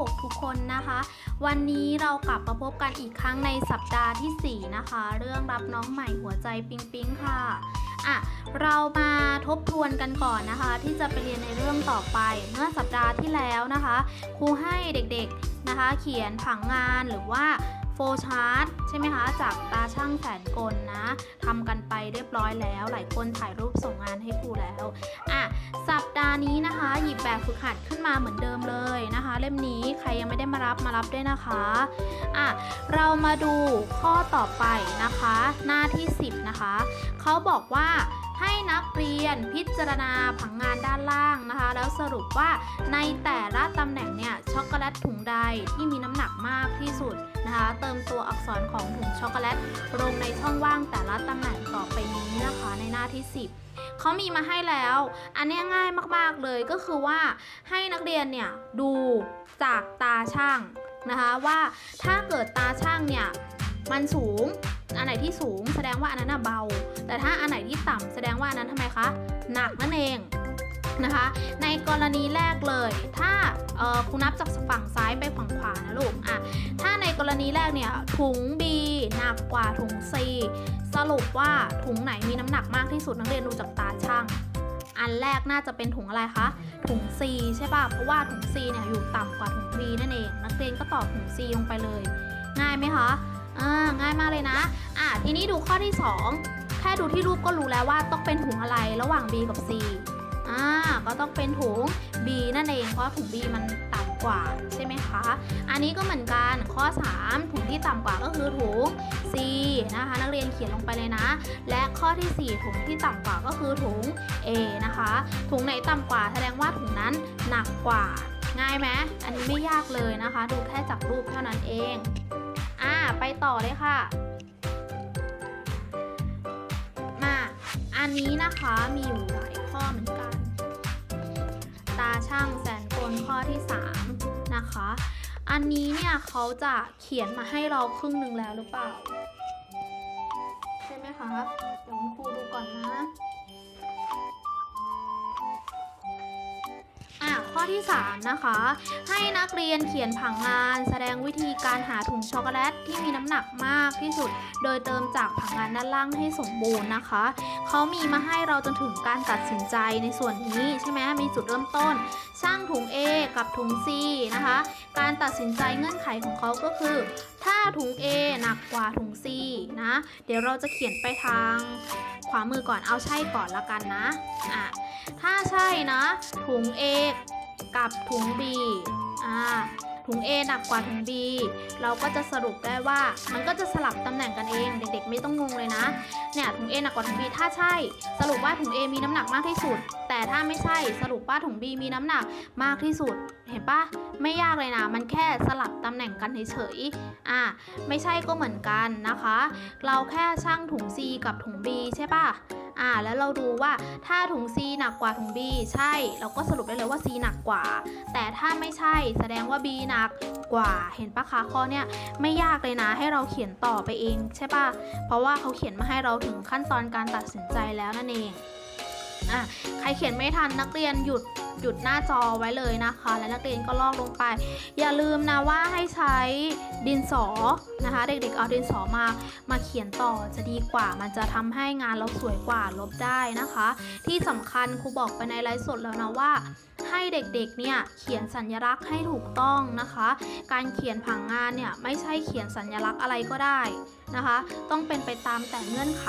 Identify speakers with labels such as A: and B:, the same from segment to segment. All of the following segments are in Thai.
A: 6 ทุกคนนะคะ วันนี้เรากลับมาพบกันอีกครั้งในสัปดาห์ทีสี่ 4 นะคะ เรื่องรับน้องใหม่หัวใจปิ๊งปิ๊งค่ะอะ เรามาทบทวนกันก่อนนะคะ ที่จะไปเรียนในเรื่องต่อไป เมื่อสัปดาห์ที่แล้วนะคะครูให้เด็กๆนะคะ เขียนผังงานหรือว่าโฟชาร์ตใช่ไหมคะจากตาช่างแสนกลนะทำกันไปเรียบร้อยแล้ว หลายคนถ่ายรูปส่งงานให้ครูแล้วอะ หยิบแบบฝึกหัดขึ้นมาเหมือนเดิมเลยนะคะ เล่มนี้ใครยังไม่ได้มารับมารับด้วยนะคะอะเรามาดูข้อต่อไปนะคะ หน้าที่ 10 นะคะเขาบอกว่าให้นักเรียนพิจารณาผังงานด้านล่างนะคะ แล้วสรุปว่าในแต่ละตำแหน่งเนี่ยช็อกโกแลตถุงใดที่มีน้ำหนักมากที่สุด นะคะเติมตัวอักษรของถุงช็อกโกแลตลงในช่องว่างแต่ละตำแหน่งต่อไปนี้นะคะในหน้าที่ 10เขามีมาให้แล้ว อันนี้ง่ายมากๆเลยก็คือว่าให้นักเรียนเนี่ยดูจากตาช่างนะคะว่าถ้าเกิดตาช่างเนี่ยมันสูงอันไหนที่สูงแสดงว่าอันนั้นเบา แต่ถ้าอันไหนที่ต่ำแสดงว่าอันนั้นทำไมคะหนักนั่นเองนะคะ ในกรณีแรกเลย ถ้าคุณนับจากฝั่งซ้ายไปฝั่งขวานะลูก รณีแรกเนี่ยถุง B หนักกว่าถุง C สรุปว่าถุงไหนมีน้ำหนักมากที่สุดนักเรียนดูจากตาช่าง อันแรกน่าจะเป็นถุงอะไรคะ ถุง C ใช่ป่ะ เพราะว่าถุง C เนี่ยอยู่ต่ำกว่าถุง B นั่นเอง นักเรียนก็ตอบถุง C ลงไปเลย ง่ายไหมคะอ่าง่ายมากเลยนะ อะทีนี้ดูข้อที่ 2 แค่ดูที่รูปก็รู้แล้วว่าต้องเป็นถุงอะไรระหว่าง B กับ C อ่าก็ต้องเป็นถุง B นั่นเอง เพราะถุง B มันต่ำ กว่าใช่ไหมคะ อันนี้ก็เหมือนกันข้อ 3 ถุงที่ต่ำกว่าก็คือถุง C นะคะนักเรียนเขียนลงไปเลยนะ และข้อทีสี่ 4 ถุงที่ต่ำกว่าก็คือถุง A นะคะ ถุงไหนต่ำกว่าแสดงว่าถุงนั้นหนักกว่า ง่ายไหมอันนี้ไม่ยากเลยนะคะ ดูแค่จากรูปเท่านั้นเองอ่าไปต่อเลยค่ะมาอันนี้นะคะมีอยู่หลายข้อเหมือนกัน ตาช่างแสน นข้อที่ 3 นะคะ อันนี้เนี่ยเขาจะเขียนมาให้เราครึ่งหนึ่งแล้วหรือเปล่า ใช่ไหมคะ ที่ 3 นะคะ ให้นักเรียนเขียนผังงาน แสดงวิธีการหาถุงช็อกโกแลตที่มีน้ำหนักมากที่สุด โดยเติมจากผังงานด้านล่างให้สมบูรณ์นะคะ เขามีมาให้เราจนถึงการตัดสินใจในส่วนนี้ใช่ไหมมีจุดเริ่มต้นช่างถุง A กับถุง C นะคะ การตัดสินใจเงื่อนไขของเขาก็คือ ถ้าถุง A หนักกว่าถุง C นะ เดี๋ยวเราจะเขียนไปทางขวามือก่อนเอาใช่ก่อนละกันนะ อะ ถ้าใช่นะ ถุง A กั กับถุง B อ่าถุง A หนักกว่าถุง B เราก็จะสรุปได้ว่ามันก็จะสลับตำแหน่งกันเอง เด็ก ๆ ไม่ต้องงงเลยนะ เนี่ยถุง A หนักกว่าถุง B ถ้าใช่ สรุปว่าถุง A มีน้ำหนักมากที่สุด แต่ถ้าไม่ใช่สรุปว่าถุง B มีน้ำหนักมากที่สุด เห็นปะไม่ยากเลยนะ มันแค่สลับตำแหน่งกันเฉยๆอ่าไม่ใช่ก็เหมือนกันนะคะ เราแค่ช่างถุง C กับถุง B ใช่ปะ อ่าแล้วเราดูว่าถ้าถุง C หนักกว่าถุง B ใช่ เราก็สรุปได้เลยว่า C หนักกว่า แต่ถ้าไม่ใช่แสดงว่า B หนักกว่า เห็นปะคะข้อเนี้ยไม่ยากเลยนะให้เราเขียนต่อไปเองใช่ปะเพราะว่าเขาเขียนมาให้เราถึงขั้นตอนการตัดสินใจแล้วนั่นเอง อะใครเขียนไม่ทันนักเรียนหยุดหยุดหน้าจอไว้เลยนะคะ และนักเรียนก็ลอกลงไป อย่าลืมนะว่าให้ใช้ดินสอนะคะ เด็กๆเอาดินสอมามาเขียนต่อจะดีกว่า มันจะทำให้งานเราสวยกว่าลบได้นะคะ ที่สำคัญครูบอกไปในไลฟ์สดแล้วนะว่า ให้เด็กๆ เนี่ยเขียนสัญลักษณ์ให้ถูกต้องนะคะ การเขียนผังงานเนี่ยไม่ใช่เขียนสัญลักษณ์อะไรก็ได้นะคะ ต้องเป็นไปตามแต่เงื่อนไข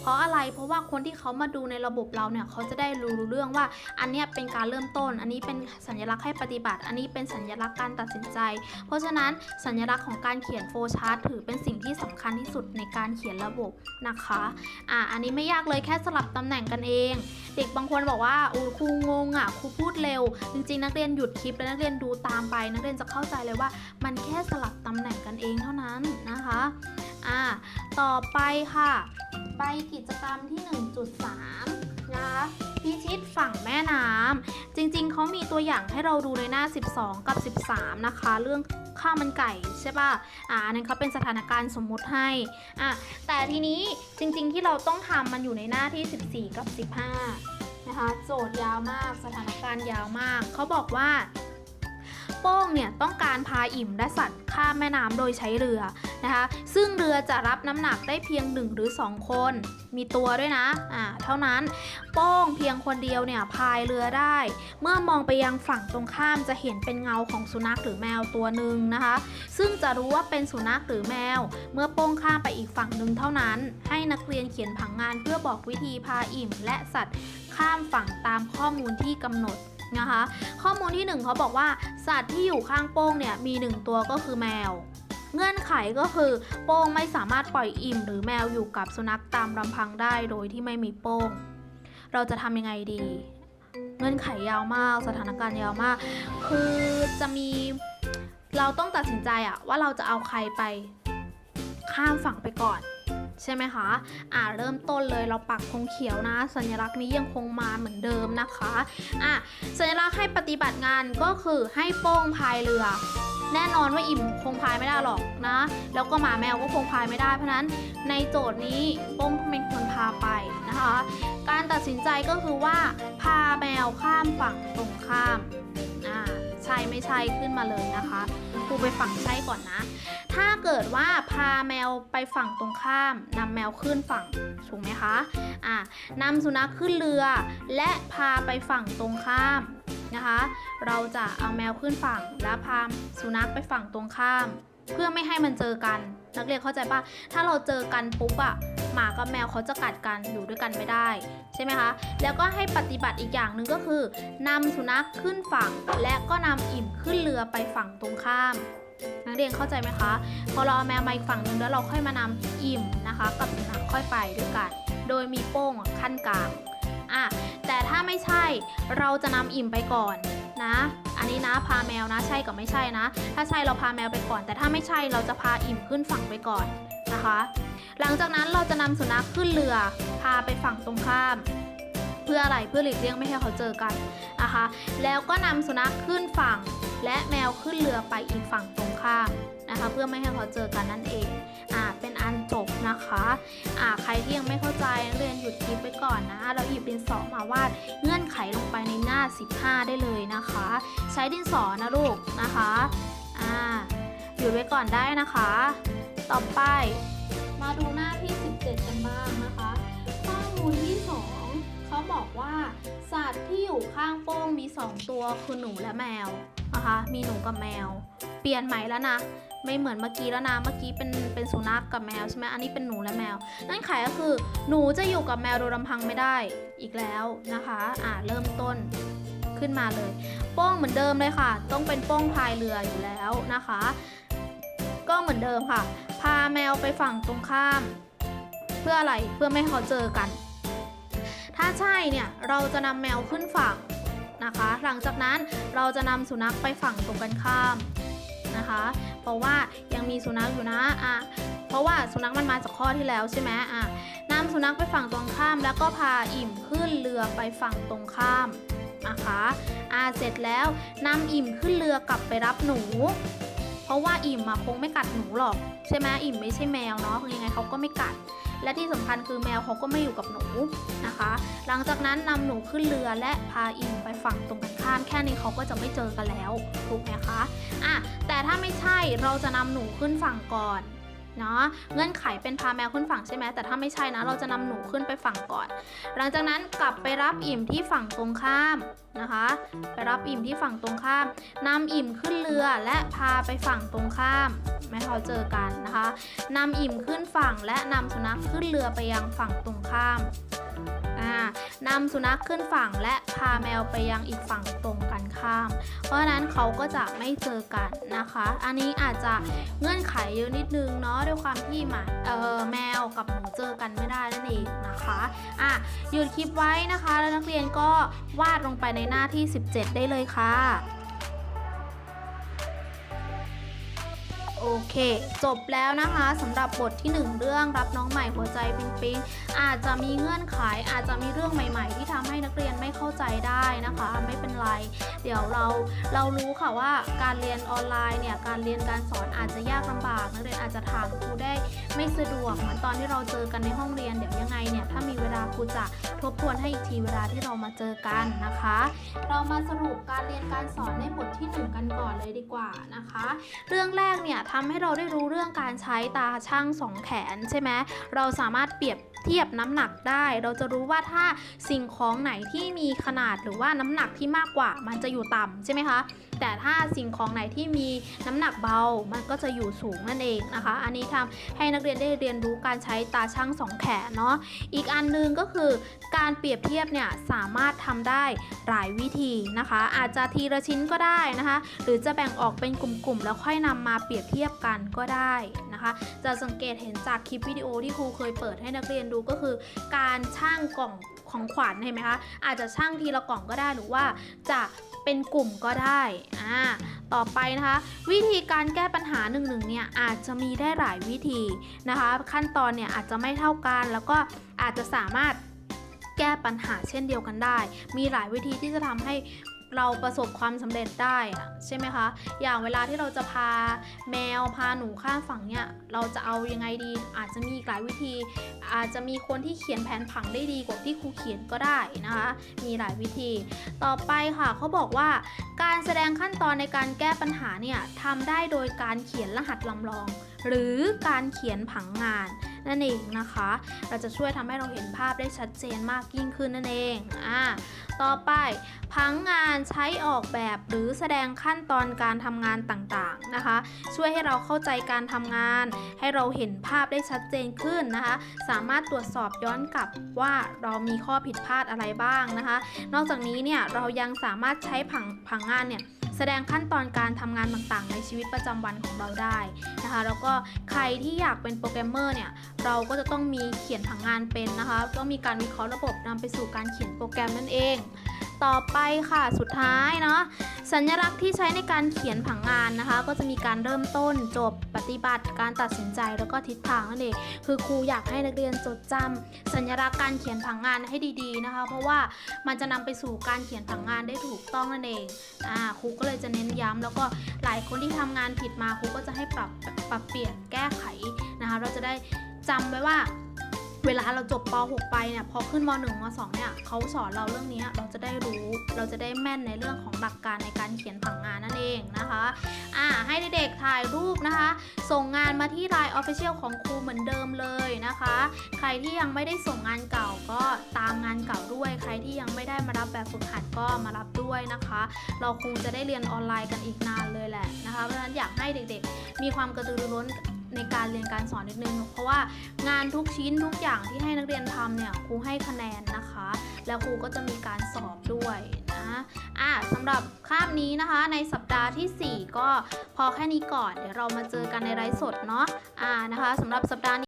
A: เพราะอะไร เพราะว่าคนที่เขามาดูในระบบเราเนี่ยเขาจะได้รู้เรื่องว่า อันเนี้ยเป็นการเริ่มต้น อันนี้เป็นสัญลักษณ์ให้ปฏิบัติ อันนี้เป็นสัญลักษณ์การตัดสินใจ เพราะฉะนั้นสัญลักษณ์ของการเขียนโฟชาร์ตถือเป็นสิ่งที่สำคัญที่สุดในการเขียนระบบนะคะ อะ อันนี้ไม่ยากเลยแค่สลับตำแหน่งกันเอง เด็กบางคนบอกว่าอู้ครูงงอะครูพูดเร็ว จริงๆ นักเรียนหยุดคลิปแล้วนักเรียนดูตามไป นักเรียนจะเข้าใจเลยว่า มันแค่สลับตำแหน่งกันเองเท่านั้นนะคะอะต่อไปค่ะ ไปกิจกรรมที่ 1.3 นะคะพิชิตฝั่งแม่น้ำจริงๆ เขามีตัวอย่างให้เราดูในหน้า 12 กับ 13 นะคะ เรื่องข้าวมันไก่ใช่ป่ะ อ่านั้นเขาเป็นสถานการณ์สมมุติให้ อะ แต่ทีนี้จริงๆที่เราต้องทำมันอยู่ในหน้าที่ 14 กับ 15 นะคะ โจทย์ยาวมาก สถานการณ์ยาวมาก เขาบอกว่า โป้งเนี่ยต้องการพาอิ่มและสัตว์ข้ามแม่น้ำโดยใช้เรือนะคะ ซึ่งเรือจะรับน้ำหนักได้เพียง 1 หรือ 2 คน มีตัวด้วยนะ อ่า เท่านั้น โป้งเพียงคนเดียวเนี่ยพายเรือได้ เมื่อมองไปยังฝั่งตรงข้ามจะเห็นเป็นเงาของสุนัขหรือแมวตัวหนึ่งนะคะ ซึ่งจะรู้ว่าเป็นสุนัขหรือแมว เมื่อโป้งข้ามไปอีกฝั่งหนึ่งเท่านั้น ให้นักเรียนเขียนผังงานเพื่อบอกวิธีพาอิ่มและสัตว์ ข้ามฝั่งตามข้อมูลที่กำหนดนะคะ ข้อมูลที่หนึ่งเขาบอกว่าสัตว์ที่อยู่ข้างโป้งเนี่ยมีหนึ่งตัวก็คือแมว เงื่อนไขก็คือ โป้งไม่สามารถปล่อยอิ่ม หรือแมวอยู่กับสุนัขตามลำพังได้โดยที่ไม่มีโป้ง เราจะทำยังไงดี เงื่อนไขยาวมาก สถานการณ์ยาวมาก คือจะมีเราต้องตัดสินใจอะว่าเราจะเอาใครไปข้ามฝั่งไปก่อน ใช่ไหมคะ อ่าเริ่มต้นเลยเราปักธงเขียวนะ สัญลักษณ์นี้ยังคงมาเหมือนเดิมนะคะ อะสัญลักษณ์ให้ปฏิบัติงานก็คือให้โป้งพายเรือ แน่นอนว่าอิ่มคงพายไม่ได้หรอกนะ แล้วก็หมาแมวก็คงพายไม่ได้เพราะฉะนั้นในโจทย์นี้โป้งเป็นคนพาไปนะคะ การตัดสินใจก็คือว่าพาแมวข้ามฝั่งตรงข้าม อ่าใช่ไม่ใช่ขึ้นมาเลยนะคะครูไปฝั่งใช่ก่อนนะ ถ้าเกิดว่าพาแมวไปฝั่งตรงข้ามนำแมวขึ้นฝั่งถูกไหมคะอ่านำสุนัขขึ้นเรือ และพาไปฝั่งตรงข้ามนะคะ เราจะเอาแมวขึ้นฝั่ง แล้วพาสุนัขไปฝั่งตรงข้าม เพื่อไม่ให้มันเจอกัน นักเรียนเข้าใจปะถ้าเราเจอกันปุ๊บอะหมากับแมวเขาจะกัดกันอยู่ด้วยกันไม่ได้ใช่ไหมคะ แล้วก็ให้ปฏิบัติอีกอย่างหนึ่งก็คือนำสุนัขขึ้นฝั่ง และก็นำอิ่มขึ้นเรือไปฝั่งตรงข้าม นักเรียนเข้าใจไหมคะ พอเราเอาแมวมาอีกฝั่งหนึ่งแล้วเราค่อยมานำอิ่มนะคะ กับสุนัขค่อยไปด้วยกัน โดยมีโป้งขั้นกลางอะแต่ถ้าไม่ใช่เราจะนำอิ่มไปก่อนนะ อันนี้นะพาแมวนะ ใช่กับไม่ใช่นะ ถ้าใช่เราพาแมวไปก่อน แต่ถ้าไม่ใช่เราจะพาอิ่มขึ้นฝั่งไปก่อนนะคะ หลังจากนั้นเราจะนำสุนัขขึ้นเรือ พาไปฝั่งตรงข้าม เพื่ออะไรเพื่อหลีกเลี่ยงไม่ให้เขาเจอกันนะคะ แล้วก็นำสุนัขขึ้นฝั่ง และแมวขึ้นเรือไปอีกฝั่งตรงข้ามนะคะ เพื่อไม่ให้เขาเจอกันนั่นเองอ่าเป็นอันจบนะคะอ่าใครที่ยังไม่เข้าใจเรียนหยุดคลิปไว้ก่อนนะเราหยิบดินสอมาวาดเงื่อนไขลงไปในหน้า 15 ได้เลยนะคะ ใช้ดินสอนะลูกนะคะอ่าหยุดไว้ก่อนได้นะคะ ต่อไปมาดูหน้าที่ บอกว่าสัตว์ที่อยู่ข้างโป้งมี 2 ตัวคือหนูและแมวนะคะมีหนูกับแมว เปลี่ยนใหม่แล้วนะไม่เหมือนเมื่อกี้แล้วนะ เมื่อกี้เป็นเป็นสุนัขกกับแมวใช่ไหมอันนี้เป็นหนูและแมว นั่นขายก็คือหนูจะอยู่กับแมวโดยลำพังไม่ได้อีกแล้วนะคะ อ่าเริ่มต้นขึ้นมาเลยโป้งเหมือนเดิมเลยค่ะ ต้องเป็นโป้งพายเรืออยู่แล้วนะคะ ก็เหมือนเดิมค่ะ พาแมวไปฝั่งตรงข้าม เพื่ออะไร เพื่อไม่ให้เขาเจอกัน ถ้าใช่เนี่ยเราจะนำแมวขึ้นฝั่งนะคะ หลังจากนั้นเราจะนำสุนัขไปฝั่งตรงกันข้ามนะคะ เพราะว่ายังมีสุนัขอยู่นะอะเพราะว่าสุนัขมันมาจากข้อที่แล้วใช่ไหมอะนำสุนัขไปฝั่งตรงข้าม แล้วก็พาอิ่มขึ้นเรือไปฝั่งตรงข้ามนะคะอะเสร็จแล้วนำอิ่มขึ้นเรือกลับไปรับหนู เพราะว่าอิ่มอะคงไม่กัดหนูหรอก ใช่ไหมอิ่มไม่ใช่แมวเนาะยังไงเขาก็ไม่กัด และที่สำคัญคือแมวเขาก็ไม่อยู่กับหนูนะคะ หลังจากนั้นนำหนูขึ้นเรือและพาอิงไปฝั่งตรงกันข้าม แค่นี้เขาก็จะไม่เจอกันแล้วถูกไหมคะอะแต่ถ้าไม่ใช่เราจะนำหนูขึ้นฝั่งก่อน เนาะเงื่อนไขเป็นพาแมวขึ้นฝั่งใช่ไหมแต่ถ้าไม่ใช่นะ เราจะนำหนูขึ้นไปฝั่งก่อน หลังจากนั้นกลับไปรับอิ่มที่ฝั่งตรงข้ามนะคะ ไปรับอิ่มที่ฝั่งตรงข้ามนำอิ่มขึ้นเรือและพาไปฝั่งตรงข้ามไม่ให้เขาเจอกันนะคะนำอิ่มขึ้นฝั่งและนำสุนัขขึ้นเรือไปยังฝั่งตรงข้าม นำสุนัขขึ้นฝั่งและพาแมวไปยังอีกฝั่งตรงกันข้าม เพราะฉะนั้นเขาก็จะไม่เจอกันนะคะ อันนี้อาจจะเงื่อนไขเยอะนิดนึงเนาะด้วยความที่หมาเออแมวกับหนูเจอกันไม่ได้นั่นเองนะคะอะหยุดคลิปไว้นะคะ แล้วนักเรียนก็วาดลงไปในหน้าที่ 17 ได้เลยค่ะ โอเค จบแล้วนะคะสำหรับบทที่ 1 เรื่องรับน้องใหม่หัวใจปิ๊งปิ๊งอาจจะมีเงื่อนไขอาจจะมีเรื่องใหม่ๆ ที่ทำให้นักเรียนไม่เข้าใจได้นะคะ ไม่เป็นไร เดี๋ยวเราเรารู้ค่ะว่าการเรียนออนไลน์เนี่ยการเรียนการสอนอาจจะยากลำบากนักเรียนอาจจะถามครูได้ไม่สะดวกเหมือนตอนที่เราเจอกันในห้องเรียนเดี๋ยวยังไงเนี่ยถ้ามีเวลาครูจะทบทวนให้อีกทีเวลาที่เรามาเจอกันนะคะ เรามาสรุปการเรียนการสอนในบทที่หนึ่งกันก่อนเลยดีกว่านะคะ เรื่องแรกเนี่ยทำให้เราได้รู้เรื่องการใช้ตาช่างสองแขนใช่ไหมเราสามารถเปรียบ เทียบน้ำหนักได้ เราจะรู้ว่าถ้าสิ่งของไหนที่มีขนาดหรือว่าน้ำหนักที่มากกว่า มันจะอยู่ต่ำใช่ไหมคะ แต่ถ้าสิ่งของไหนที่มีน้ำหนักเบา มันก็จะอยู่สูงนั่นเองนะคะ อันนี้ทำให้นักเรียนได้เรียนรู้การใช้ตาช่างสองแขนเนาะ อีกอันหนึงก็คือการเปรียบเทียบเนี่ยสามารถทำได้หลายวิธีนะคะ อาจจะทีละชิ้นก็ได้นะคะ หรือจะแบ่งออกเป็นกลุ่มๆแล้วค่อยนำมาเปรียบเทียบกันก็ได้ นะคะ จะสังเกตเห็นจากคลิปวิดีโอที่ครูเคยเปิดให้นักเรียนดูก็คือ การช่างกล่องของขวัญเห็นไหมคะอาจจะช่างทีละกล่องก็ได้หรือว่าจะเป็นกลุ่มก็ได้อ่าต่อไปนะคะ วิธีการแก้ปัญหาหนึ่งๆเนี่ยอาจจะมีได้หลายวิธีนะคะ ขั้นตอนเนี่ยอาจจะไม่เท่ากัน แล้วก็อาจจะสามารถแก้ปัญหาเช่นเดียวกันได้ มีหลายวิธีที่จะทำให้ เราประสบความสำเร็จได้อะใช่ไหมคะ อย่างเวลาที่เราจะพาแมวพาหนูข้ามฝั่งเนี่ยเราจะเอายังไงดี อาจจะมีหลายวิธี อาจจะมีคนที่เขียนแผนผังได้ดีกว่าที่ครูเขียนก็ได้นะคะ มีหลายวิธี ต่อไปค่ะเขาบอกว่าการแสดงขั้นตอนในการแก้ปัญหาเนี่ยทำได้โดยการเขียนรหัสลำลอง หรือการเขียนผังงาน นั่นเองนะคะ เราจะช่วยทำให้เราเห็นภาพได้ชัดเจนมากยิ่งขึ้นนั่นเองอ่าต่อไปผังงานใช้ออกแบบหรือแสดงขั้นตอนการทำงานต่างๆนะคะ ช่วยให้เราเข้าใจการทำงาน ให้เราเห็นภาพได้ชัดเจนขึ้นนะคะ สามารถตรวจสอบย้อนกลับว่าเรามีข้อผิดพลาดอะไรบ้างนะคะ นอกจากนี้เนี่ยเรายังสามารถใช้ผังผังงานเนี่ย แสดงขั้นตอนการทำงานต่างๆ ในชีวิตประจำวันของเราได้นะคะ แล้วก็ใครที่อยากเป็นโปรแกรมเมอร์เนี่ย เราก็จะต้องมีเขียนผังงานเป็นนะคะ ต้องมีการวิเคราะห์ระบบนำไปสู่การเขียนโปรแกรมนั่นเอง ต่อไปค่ะสุดท้ายเนาะสัญลักษณ์ที่ใช้ในการเขียนผังงานนะคะ ก็จะมีการเริ่มต้นจบปฏิบัติการตัดสินใจแล้วก็ทิศทางนั่นเองคือครูอยากให้นักเรียนจดจำสัญลักษณ์การเขียนผังงานให้ดีๆนะคะ เพราะว่ามันจะนำไปสู่การเขียนผังงานได้ถูกต้องนั่นเองอ่าครูก็เลยจะเน้นย้ำแล้วก็หลายคนที่ทำงานผิดมาครูก็จะให้ปรับปรับเปลี่ยนแก้ไขนะคะ เราจะได้จำไว้ว่า เวลาเราจบป .6 ไปเนี่ยพอขึ้นม .1 ม .2 เนี่ยเขาสอนเราเรื่องนี้เราจะได้รู้ เราจะได้แม่นในเรื่องของหลักการในการเขียนผังงานนั่นเองนะคะอ่าให้เด็กๆถ่ายรูปนะคะ ส่งงานมาที่ Line Official ของครูเหมือนเดิมเลยนะคะ ใครที่ยังไม่ได้ส่งงานเก่าก็ตามงานเก่าด้วย ใครที่ยังไม่ได้มารับแบบฝึกหัดก็มารับด้วยนะคะ เราคงจะได้เรียนออนไลน์กันอีกนานเลยแหละนะคะเพราะฉะนั้นอยากให้เด็กๆ มีความกระตือรือร้น ในการเรียนการสอนนิดนึง เพราะว่างานทุกชิ้นทุกอย่างที่ให้นักเรียนทำเนี่ยครูให้คะแนนนะคะ แล้วครูก็จะมีการสอบด้วยนะอะสำหรับคาบนี้นะคะ ในสัปดาห์ทีสี่4 ก็พอแค่นี้ก่อน เดี๋ยวเรามาเจอกันในไลฟ์สดเนาะอ่านะคะสำหรับสัปดาห์นี้